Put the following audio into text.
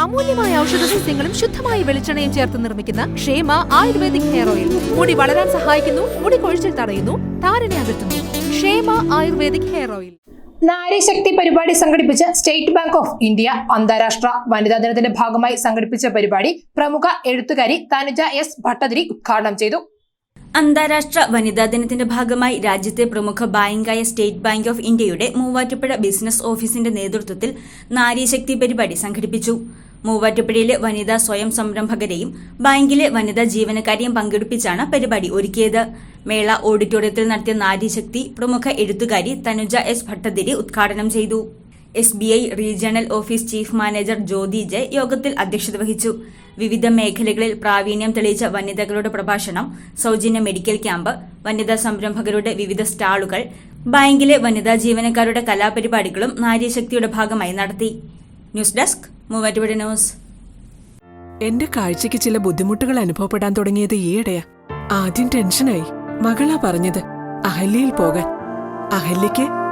അമൂല്യമായ ഔഷധ സസ്യങ്ങളും ശുദ്ധമായ വെളിച്ചെണ്ണയും ചേർത്ത് നിർമ്മിക്കുന്ന ക്ഷേമ ആയുർവേദിക് ഹെയർ ഓയിൽ. മുടി വളരാൻ സഹായിക്കുന്നു മുടി കൊഴിച്ചിൽ തടയുന്നു താരനെ അകറ്റുന്നു. ക്ഷേമ ആയുർവേദിക് ഹെയർ ഓയിൽ. നാരീശക്തി പരിപാടി സംഘടിപ്പിച്ച സ്റ്റേറ്റ് ബാങ്ക് ഓഫ് ഇന്ത്യ അന്താരാഷ്ട്ര വനിതാ ദിനത്തിന്റെ ഭാഗമായി സംഘടിപ്പിച്ച പരിപാടി പ്രമുഖ എഴുത്തുകാരി തനുജ എസ് ഭട്ടതിരി ഉദ്ഘാടനം ചെയ്തു. അന്താരാഷ്ട്ര വനിതാ ദിനത്തിന്റെ ഭാഗമായി രാജ്യത്തെ പ്രമുഖ ബാങ്കായ സ്റ്റേറ്റ് ബാങ്ക് ഓഫ് ഇന്ത്യയുടെ മൂവാറ്റുപുഴ ബിസിനസ് ഓഫീസിന്റെ നേതൃത്വത്തിൽ നാരീശക്തി പരിപാടി സംഘടിപ്പിച്ചു. മൂവാറ്റുപുഴയിലെ വനിതാ സ്വയം സംരംഭകരെയും ബാങ്കിലെ വനിതാ ജീവനക്കാരെയും പങ്കെടുപ്പിച്ചാണ് പരിപാടി ഒരുക്കിയത്. മേള ഓഡിറ്റോറിയത്തിൽ നടത്തിയ നാരീശക്തി പ്രമുഖ എഴുത്തുകാരി തനുജ എസ് ഭട്ടതിരി ഉദ്ഘാടനം ചെയ്തു. S B I regional office chief manager Jyothi Jai യോഗത്തിൽ അധ്യക്ഷത വഹിച്ചു. വിവിധ മേഖലകളിൽ പ്രാവീണ്യം തെളിയിച്ച വനിതകളുടെ പ്രഭാഷണം സൗജന്യ മെഡിക്കൽ ക്യാമ്പ് വനിതാ സംരംഭകരുടെ വിവിധ സ്റ്റാളുകൾ ബാങ്കിലെ വനിതാ ജീവനക്കാരുടെ കലാപരിപാടികളും നാരീശക്തിയുടെ ഭാഗമായി നടത്തി. News desk Muvattupuzha news. എന്റെ കാഴ്ചയ്ക്ക് ചില ബുദ്ധിമുട്ടുകൾ അനുഭവപ്പെടാൻ തുടങ്ങിയത് ഈയിടെയാ. ആദ്യം ടെൻഷനായി. മകളാ പറഞ്ഞത് അഹല്യയിൽ പോകാൻ. അഹല്യയ്ക്ക്